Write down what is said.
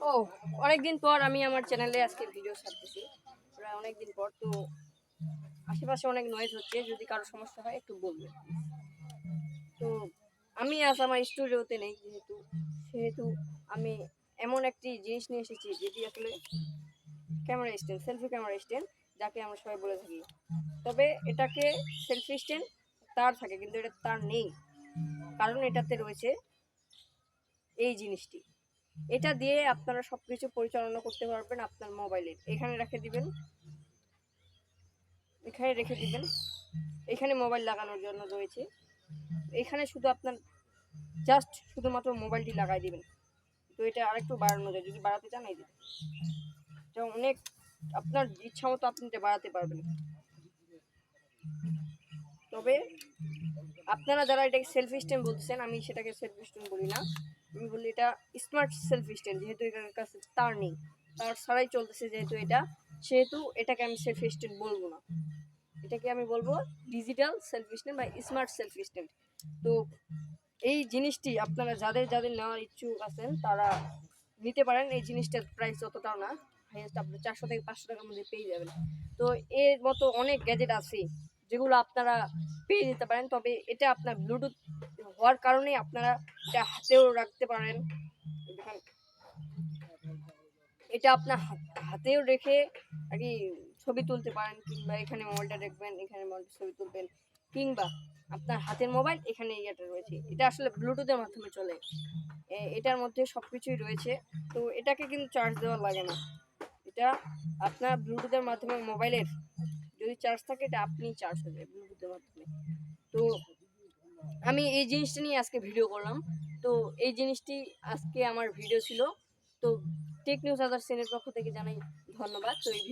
ও, অনেকদিন পর আমি আমার চ্যানেলে আজকে ভিডিও ছাড়তেছি। প্রায় অনেকদিন পর, তো আশেপাশে অনেক নয়েজ হচ্ছে, যদি কারও সমস্যা হয় একটু বলবেন। তো আমি আজ আমার স্টুডিওতে নেই, যেহেতু, সেহেতু আমি এমন একটি জিনিস নিয়ে এসেছি, যেটি আসলে camera stand selfie camera stand যাকে আমরা সবাই বলে থাকি। তবে এটাকে সেলফি স্ট্যান্ড তার থাকে, কিন্তু এটা তার নেই। কারণ এটাতে রয়েছে এই জিনিসটি। এটা দিয়ে আপনারা সব কিছু পরিচালনা করতে পারবেন আপনার মোবাইলে। এখানে রেখে দিবেন। এখানে রেখে দিবেন। এখানে মোবাইল লাগানোর জন্য রয়েছে। এখানে শুধু আপনার জাস্ট শুধুমাত্র মোবাইলটি লাগাই দিবেন। তো এটা আরেকটু বাড়ানো যায়। যদি বাড়াতে চান, এই এটা অনেক আপনার ইচ্ছা মতো আপনি এটা বাড়াতে পারবেন। তবে আপনারা যারা এটাকে সেলফি স্ট্যান্ড বলছেন আমি সেটাকে সেলফি স্ট্যান্ড বলি না। আমি বলি এটা স্মার্ট সেলফি স্ট্যান্ড যেহেতু এটার কাছে তার নেই। তার ছাড়াই চলতেছে যেহেতু এটা, সেহেতু এটাকে আমি সেলফি স্ট্যান্ড বলব না। এটাকে আমি বলব ডিজিটাল সেলফি স্ট্যান্ড বা স্মার্ট সেলফি স্ট্যান্ড তো এই জিনিসটি আপনারা যাদের যাদের নেওয়ার ইচ্ছুক আছেন, তারা নিতে পারেন। এই জিনিসটার প্রাইস যতটাও না হাইয়েস্ট আপনার চারশো থেকে পাঁচশো টাকার মধ্যে পেয়ে যাবেন। তো এর মতো অনেক গ্যাজেট আছে। যেগুলো আপনারা পেয়ে যেতে পারেন, তবে এটা আপনার ব্লুটুথ হওয়ার কারণে আপনারা এটা হাতেও রাখতে পারেন। এটা আপনার হাতেও রেখে আর কি ছবি তুলতে পারেন, কিংবা এখানে মোবাইলটা রাখবেন এখানে মোবাইলটা ছবি তুলবেন, কিংবা আপনার হাতের মোবাইল এখানে ইয়েটা রয়েছে। এটা আসলে ব্লুটুথের মাধ্যমে চলে। এটার মধ্যে সব কিছুই রয়েছে। তো এটাকে কিন্তু চার্জ দেওয়া লাগে না। এটা আপনার ব্লুটুথের মাধ্যমে মোবাইলের যদি চার্জ থাকে এটা আপনি চার্জ হয়ে যাবে ব্লুটুথের মাধ্যমে তো আমি এই জিনিসটা নিয়ে আজকে ভিডিও করলাম। তো এই জিনিসটি আজকে আমার ভিডিও ছিল। তো টেক নিউজ আদার সেনের পক্ষ থেকে জানাই ধন্যবাদ। তো এই